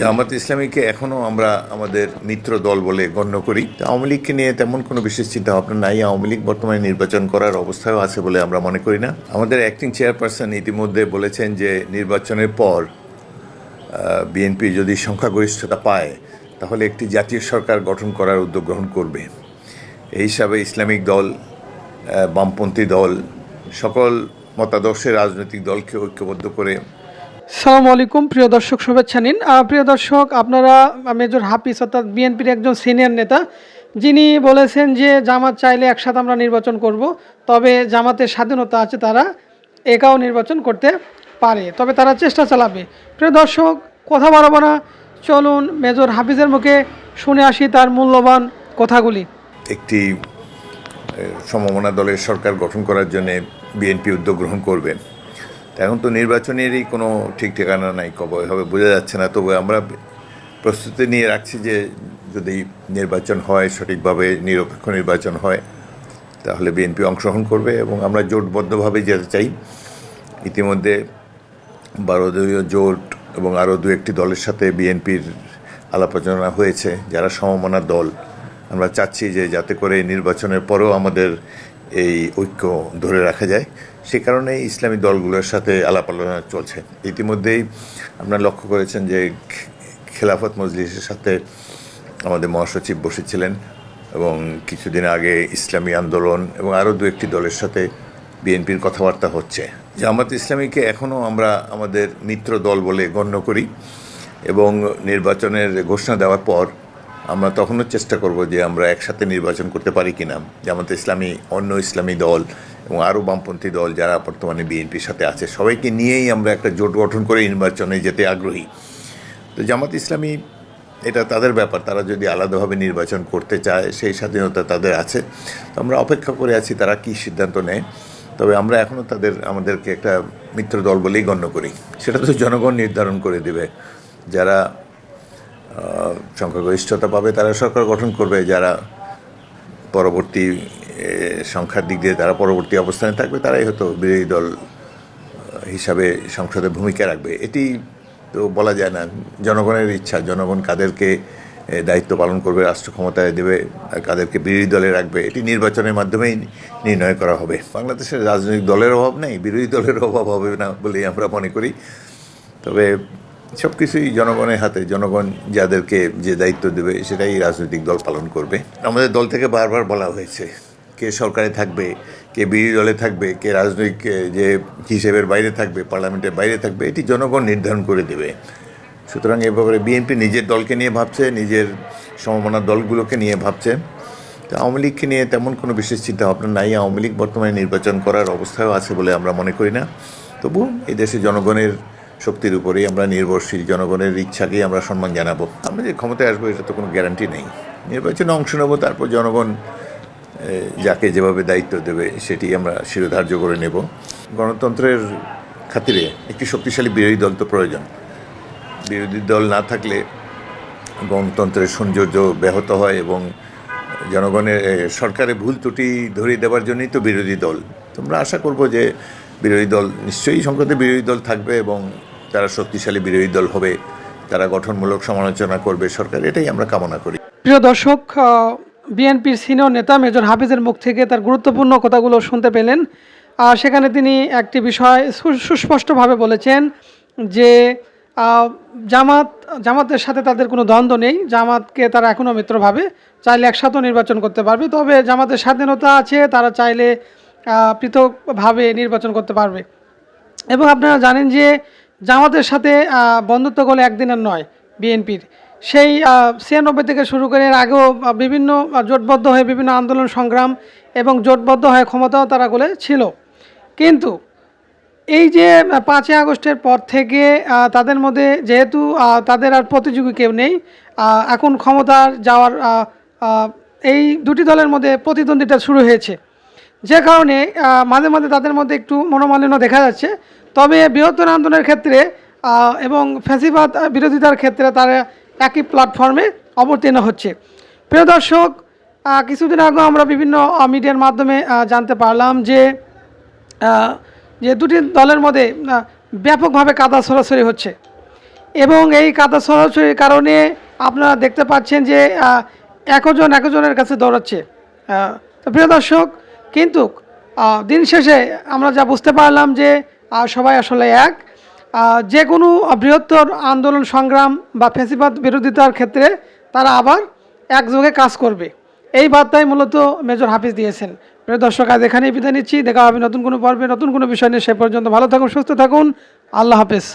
জামাত ইসলামীকে এখনও আমরা আমাদের মিত্র দল বলে গণ্য করি। আওয়ামী লীগকে নিয়ে তেমন কোনো বিশেষ চিন্তা ভাবনা নাই। আওয়ামী লীগ বর্তমানে নির্বাচন করার অবস্থাও আছে বলে আমরা মনে করি না। আমাদের অ্যাক্টিং চেয়ারপারসন ইতিমধ্যে বলেছেন যে, নির্বাচনের পর বিএনপি যদি সংখ্যাগরিষ্ঠতা পায়, তাহলে একটি জাতীয় সরকার গঠন করার উদ্যোগ গ্রহণ করবে। এই হিসাবে ইসলামিক দল বামপন্থী দল, সকল মতাদর্শের রাজনৈতিক দলকে ঐক্যবদ্ধ করে সালামু আলাইকুম, প্রিয় দর্শক, শুভেচ্ছা নিন। প্রিয় দর্শক, আপনারা মেজর হাফিজ অর্থাৎ বিএনপির একজন সিনিয়র নেতা, যিনি বলেছেন যে জামাত চাইলে একসাথে আমরা নির্বাচন করব, তবে জামাতের স্বাধীনতা আছে তারা একাও নির্বাচন করতে পারে, তবে তারা চেষ্টা চালাবে। প্রিয় দর্শক, কথা বাড়াবো না, চলুন মেজর হাফিজের মুখে শুনে আসি তার মূল্যবান কথাগুলি। একটি সমমনা দলের সরকার গঠন করার জন্য বিএনপি উদ্যোগ গ্রহণ করবে। তা এখন তো নির্বাচনেরই কোনো ঠিক ঠিকানা নাই, কবে হবে বোঝা যাচ্ছে না। তবে আমরা প্রস্তুতি নিয়ে রাখছি যে যদি নির্বাচন হয়, সঠিকভাবে নিরপেক্ষ নির্বাচন হয়, তাহলে বিএনপি অংশগ্রহণ করবে এবং আমরা জোটবদ্ধভাবে যেতে চাই। ইতিমধ্যে বারো দলীয় জোট এবং আরও দু একটি দলের সাথে বিএনপির আলাপ আলোচনা হয়েছে, যারা সমমনা দল। আমরা চাচ্ছি যে যাতে করে নির্বাচনের পরেও আমাদের এই ঐক্য ধরে রাখা যায়। সে কারণে ইসলামী দলগুলোর সাথে আলাপ আলোচনা চলছে। ইতিমধ্যেই আপনারা লক্ষ্য করেছেন যে খেলাফত মজলিসের সাথে আমাদের মহাসচিব বসেছিলেন এবং কিছুদিন আগে ইসলামী আন্দোলন এবং আরও দু একটি দলের সাথে বিএনপির কথাবার্তা হচ্ছে। জামাত ইসলামীকে এখনও আমরা আমাদের মিত্র দল বলে গণ্য করি এবং নির্বাচনের ঘোষণা দেওয়ার পর আমরা তখনও চেষ্টা করব যে আমরা একসাথে নির্বাচন করতে পারি কিনা। জামাত ইসলামী, অন্য ইসলামী দল এবং আরও বামপন্থী দল যারা বর্তমানে বিএনপির সাথে আছে, সবাইকে নিয়েই আমরা একটা জোট গঠন করে নির্বাচনে যেতে আগ্রহী। তো জামাত ইসলামী, এটা তাদের ব্যাপার। তারা যদি আলাদাভাবে নির্বাচন করতে চায়, সেই স্বাধীনতা তাদের আছে। তো আমরা অপেক্ষা করে আছি তারা কী সিদ্ধান্ত নেয়। তবে আমরা এখনও তাদের, আমাদেরকে একটা মিত্র দল বলেই গণ্য করি। সেটা তো জনগণ নির্ধারণ করে দেবে। যারা সংখ্যাগরিষ্ঠতা পাবে, তারা সরকার গঠন করবে, যারা পরবর্তী সংখ্যার দিক দিয়ে তারা পরবর্তী অবস্থানে থাকবে, তারাই হয়তো বিরোধী দল হিসাবে সংসদে ভূমিকা রাখবে। এটি তো বলা যায় না, জনগণের ইচ্ছা, জনগণ কাদেরকে দায়িত্ব পালন করবে, রাষ্ট্র ক্ষমতায় দেবে, আর কাদেরকে বিরোধী দলে রাখবে, এটি নির্বাচনের মাধ্যমেই নির্ণয় করা হবে। বাংলাদেশের রাজনৈতিক দলের অভাব নেই, বিরোধী দলের অভাব হবে না বলেই আমরা মনে করি। তবে সব কিছুই জনগণের হাতে। জনগণ যাদেরকে যে দায়িত্ব দেবে, সেটাই রাজনৈতিক দল পালন করবে। আমাদের দল থেকে বারবার বলা হয়েছে, কে সরকারে থাকবে, কে বিরোধী দলে থাকবে, কে রাজনৈতিক যে হিসেবের বাইরে থাকবে, পার্লামেন্টের বাইরে থাকবে, এটি জনগণ নির্ধারণ করে দেবে। সুতরাং এ ব্যাপারে বিএনপি নিজের দলকে নিয়ে ভাবছে, নিজের সমমনা দলগুলোকে নিয়ে ভাবছে। তো আওয়ামী লীগকে নিয়ে তেমন কোনো বিশেষ চিন্তা ভাবনা নাই। আওয়ামী লীগ বর্তমানে নির্বাচন করার অবস্থাও আছে বলে আমরা মনে করি না। তবু এই দেশে জনগণের শক্তির উপরেই আমরা নির্ভরশীল জনগণের ইচ্ছাকেই আমরা সম্মান জানাব। আমরা যে ক্ষমতায় আসব এটা তো কোনো গ্যারান্টি নেই। নির্বাচনে অংশ নেব, তারপর জনগণ যাকে যেভাবে দায়িত্ব দেবে, সেটি আমরা শিরোধার্য করে নেব। গণতন্ত্রের খাতিরে একটি শক্তিশালী বিরোধী দল তো প্রয়োজন। বিরোধী দল না থাকলে গণতন্ত্রের সৌন্দর্য ব্যাহত হয় এবং জনগণের সরকারের ভুল ত্রুটি ধরিয়ে দেওয়ার জন্যই তো বিরোধী দল। তোমরা আশা করব যে বিরোধী দল, নিশ্চয়ই সংসদে বিরোধী দল থাকবে এবং তারা শক্তিশালী বিরোধী দল হবে, তারা গঠনমূলক সমালোচনা করবে সরকার, এটাই আমরা কামনা করি। প্রিয় দর্শক বিএনপির সিনিয়র নেতা মেজর হাফিজের মুখ থেকে তার গুরুত্বপূর্ণ কথাগুলো শুনতে পেলেন। আর সেখানে তিনি একটি বিষয় সুস্পষ্টভাবে বলেছেন যে জামাত, জামাতের সাথে তাদের কোনো দ্বন্দ্ব নেই, জামাতকে তারা এখনও মিত্রভাবে চাইলে একসাথেও নির্বাচন করতে পারবে, তবে জামাতের স্বাধীনতা আছে, তারা চাইলে পৃথকভাবে নির্বাচন করতে পারবে। এবং আপনারা জানেন যে জামাতের সাথে বন্ধুত্ব করলে একদিনের নয় বিএনপির। সেই ছিয়ানব্বই থেকে শুরু করে আগেও বিভিন্ন জোটবদ্ধ হয়ে বিভিন্ন আন্দোলন, সংগ্রাম এবং জোটবদ্ধ হয়ে ক্ষমতাও তারা করে ছিল। কিন্তু এই যে পাঁচই আগস্টের পর থেকে তাদের মধ্যে যেহেতু তাদের আর প্রতিযোগী কেউ নেই এখন ক্ষমতার যাওয়ার এই দুটি দলের মধ্যে প্রতিদ্বন্দ্বিতা শুরু হয়েছে। যে কারণে মাঝে মাঝে তাদের মধ্যে একটু মনোমালিন্য দেখা যাচ্ছে। তবে বৃহত্তর আন্দোলনের ক্ষেত্রে এবং ফ্যাসিবাদ বিরোধিতার ক্ষেত্রে তারা একই প্ল্যাটফর্মে অবতীর্ণ হচ্ছে। প্রিয় দর্শক কিছুদিন আগে আমরা বিভিন্ন মিডিয়ার মাধ্যমে জানতে পারলাম যে যে দুটি দলের মধ্যে ব্যাপকভাবে কাদা সরাসরি হচ্ছে। এবং এই কাদা সরাসরির কারণে আপনারা দেখতে পাচ্ছেন যে একজন একজনের কাছে দৌড়াচ্ছে। তো প্রিয় দর্শক কিন্তু দিন শেষে আমরা যা বুঝতে পারলাম যে সবাই আসলে এক। যে কোনো বৃহত্তর আন্দোলন, সংগ্রাম বা ফেসিবাদ বিরোধিতার ক্ষেত্রে তারা আবার একযোগে কাজ করবে। এই বার্তাই মূলত মেজর হাফিজ দিয়েছেন। প্রিয় দর্শক, আজ এখানেই বিদায় নিচ্ছি। দেখা হবে নতুন কোনো পর্বে, নতুন কোনো বিষয় নিয়ে। সে পর্যন্ত ভালো থাকুন, সুস্থ থাকুন। আল্লাহ হাফিজ।